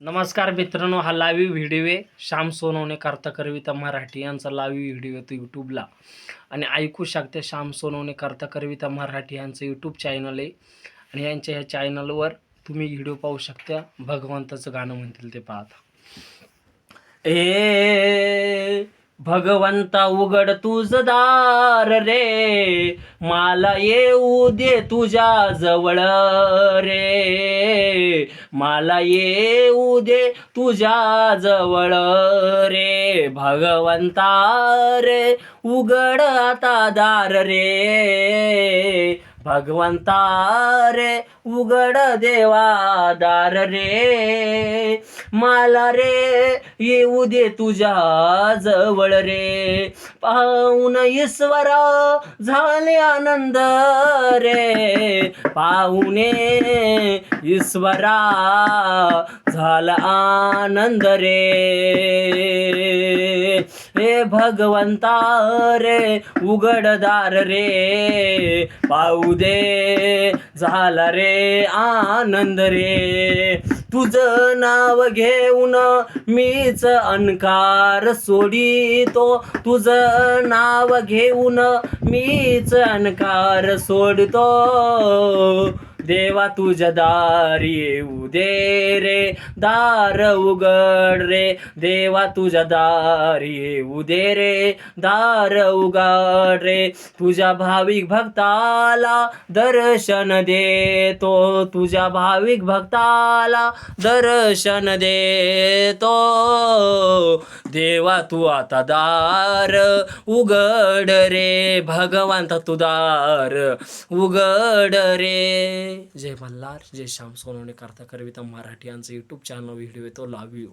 नमस्कार मित्रांनो हा लाईव्ह व्हिडिओ आहे. श्याम सोनवणे करता कविता मराठी यांचा लाईव्ह व्हिडिओ येतो यूट्यूबला आणि ऐकू शकते श्याम सोनवणे करता करविता मराठी यांचं यूट्यूब चॅनल आहे. आणि यांच्या ह्या चॅनलवर तुम्ही व्हिडिओ पाहू शकता. भगवंताचं गाणं म्हणतील ते पाहता. ए भगवंता उघड तुझ दार रे. मला येऊ दे तुझ्या जवळ रे. मला येऊ दे तुझ्या जवळ रे. भगवंता रे उघड आता दार रे. भगवंता रे उघड देवा दार रे. मला रे येऊ दे तुझ्या जवळ रे. पाहून ईश्वर झाले आनंद रे. पाहुणे ईश्वरा झाला आनंद रे. हे भगवंता रे उघडदार रे. पाहू दे झाला रे आनंद रे. तुझं नाव घेऊन मीच अनकार सोडितो. तुझं नाव घेऊन मीच अनकार सोडतो. देवा तुझ्या दारी येऊ दे रे दार उघड रे देवा तुझ्या दारी येऊ दे रे दार उघड रे तुझ्या भाविक भक्ताला दर्शन देतो तुझ्या भाविक भक्ताला दर्शन देतो देवा तू आता दार. उघड रे भगवंता तू दार. उघड रे. जय मल्हार जय श्याम सोनवणे करता करविता मराठी यांचं यूट्यूब चॅनल व्हिडिओ येतो. लाव यू